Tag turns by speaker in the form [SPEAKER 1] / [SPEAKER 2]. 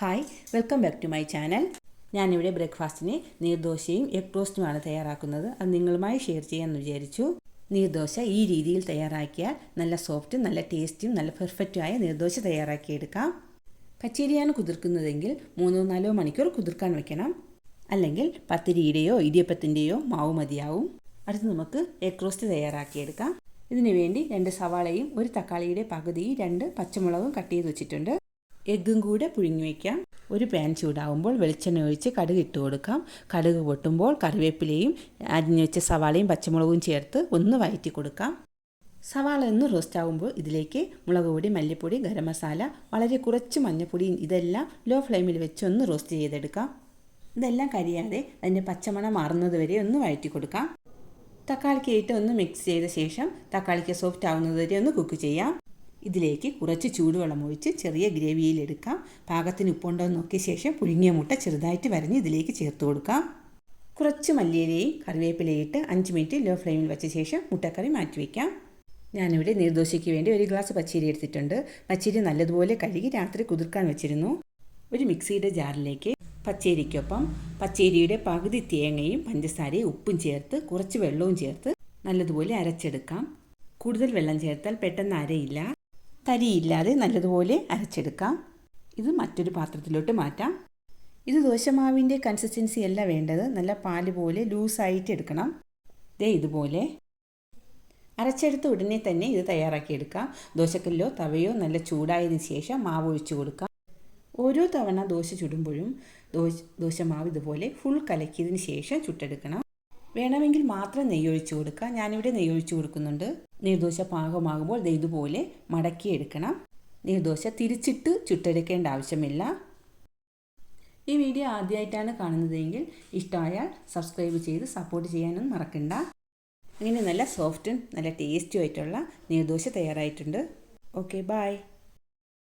[SPEAKER 1] Hi welcome back to my channel ഞാനിവിടെ ബ്രേക്ക്ഫാസ്റ്റിന് നീർദോശയും egg ടോസ്റ്റുമാണ് തയ്യാറാക്കുന്നത്. അത് നിങ്ങളുമായി ഷെയർ ചെയ്യാമെന്ന് വിചാരിച്ചു. നീർദോശ ഈ രീതിയിൽ തയ്യാറാക്കിയാൽ നല്ല സോഫ്റ്റും നല്ല ടേസ്റ്റിയും നല്ല പെർഫെക്റ്റുമായ നീർദോശ തയ്യാറാക്കിയെടുക്കാം. പച്ചരിയാണ് കുതിർക്കുന്നതെങ്കിൽ മൂന്നോ നാലോ മണിക്കൂർ കുതിർക്കാൻ വെക്കണം. അല്ലെങ്കിൽ പത്തിരിയുടെയോ ഇടിയപ്പത്തിന്റെയോ മാവ് മതിയാവും. അടുത്ത് നമുക്ക് എഗ് റോസ്റ്റ് തയ്യാറാക്കിയെടുക്കാം. ഇതിനു വേണ്ടി രണ്ട് സവാളയും ഒരു തക്കാളിയുടെ പകുതിയും രണ്ട് പച്ചമുളകും കട്ട് ചെയ്ത് വെച്ചിട്ടുണ്ട്. എഗ്ഗും കൂടെ പുഴുങ്ങി വയ്ക്കാം ഒരു പാൻ ചൂടാവുമ്പോൾ വെളിച്ചെണ്ണ ഒഴിച്ച് കടുക് ഇട്ട് കൊടുക്കാം. കടുക് പൊട്ടുമ്പോൾ കറിവേപ്പിലയും അരിഞ്ഞു വെച്ച സവാളയും പച്ചമുളകും ചേർത്ത് ഒന്ന് വയറ്റി കൊടുക്കാം. സവാള ഒന്ന് റോസ്റ്റ് ആകുമ്പോൾ ഇതിലേക്ക് മുളക് പൊടി മല്ലിപ്പൊടി ഗരം മസാല വളരെ കുറച്ച് മഞ്ഞൾപ്പൊടി ഇതെല്ലാം ലോ ഫ്ലെയിമിൽ വെച്ച് ഒന്ന് റോസ്റ്റ് ചെയ്തെടുക്കാം. ഇതെല്ലാം കരിയാതെ അതിന്റെ പച്ചമണം മാറുന്നത് വരെ ഒന്ന് വഴറ്റി കൊടുക്കാം. തക്കാളിക്ക് ഇട്ട് ഒന്ന് മിക്സ് ചെയ്ത ശേഷം തക്കാളിക്ക് സോഫ്റ്റ് ആവുന്നത് വരെ ഒന്ന് കുക്ക് ചെയ്യാം. ഇതിലേക്ക് കുറച്ച് ചൂടുവെള്ളം ഒഴിച്ച് ചെറിയ ഗ്രേവിയിലെടുക്കാം പാകത്തിന് ഉപ്പുണ്ടോ എന്ന് നോക്കിയ ശേഷം പുഴുങ്ങിയ മുട്ട ചെറുതായിട്ട് വരഞ്ഞ് ഇതിലേക്ക് ചേർത്ത് കൊടുക്കാം. കുറച്ച് മല്ലിയിലയും കറിവേപ്പിലയിട്ട് അഞ്ച് മിനിറ്റ് ലോ ഫ്ലെയിമിൽ വെച്ച ശേഷം മുട്ടക്കറി മാറ്റി വയ്ക്കാം ഞാനിവിടെ നീർദോശയ്ക്ക് വേണ്ടി ഒരു ഗ്ലാസ് പച്ചരി എടുത്തിട്ടുണ്ട്. പച്ചരി നല്ലതുപോലെ കഴുകി രാത്രി കുതിർക്കാൻ വെച്ചിരുന്നു. ഒരു മിക്സിയുടെ ജാറിലേക്ക് പച്ചരിക്കൊപ്പം പച്ചരിയുടെ പകുതി തേങ്ങയും പഞ്ചസാരയും ഉപ്പും ചേർത്ത് കുറച്ച് വെള്ളവും ചേർത്ത് നല്ലതുപോലെ അരച്ചെടുക്കാം. കൂടുതൽ വെള്ളം ചേർത്താൽ പെട്ടെന്ന് അരയില്ല. തരിയില്ലാതെ നല്ലതുപോലെ അരച്ചെടുക്കാം. ഇത് മറ്റൊരു പാത്രത്തിലോട്ട് മാറ്റാം. ഇത് ദോശമാവിന്റെ കൺസിസ്റ്റൻസി അല്ല വേണ്ടത്. നല്ല പാൽ പോലെ ലൂസായിട്ട് എടുക്കണം. ദേ ഇതുപോലെ. അരച്ചെടുത്ത ഉടനെ തന്നെ ഇത് തയ്യാറാക്കിയെടുക്കാം ദോശക്കല്ലോ തവയോ നല്ല ചൂടായതിനു ശേഷം മാവ് ഒഴിച്ചു കൊടുക്കാം. ഓരോ തവണ ദോശ ചുടുമ്പോഴും ദോശ ദോശമാവ് ഇതുപോലെ ഫുൾ കലക്കിയതിന് ശേഷം ചുട്ടെടുക്കണം. വേണമെങ്കിൽ മാത്രം നെയ്യൊഴിച്ച് കൊടുക്കുക. ഞാനിവിടെ നെയ്യൊഴിച്ച് കൊടുക്കുന്നുണ്ട്. നീർദോശ പാകമാകുമ്പോൾ ദേ ഇതുപോലെ മടക്കിയെടുക്കണം നീർദോശ തിരിച്ചിട്ട് ചുട്ടെടുക്കേണ്ട ആവശ്യമില്ല. ഈ വീഡിയോ ആദ്യമായിട്ടാണ് കാണുന്നതെങ്കിൽ ഇഷ്ടമായാൽ സബ്സ്ക്രൈബ് ചെയ്ത് സപ്പോർട്ട് ചെയ്യാനും മറക്കണ്ട. അങ്ങനെ നല്ല സോഫ്റ്റും നല്ല ടേസ്റ്റും ആയിട്ടുള്ള നീർദോശ തയ്യാറായിട്ടുണ്ട്. Okay bye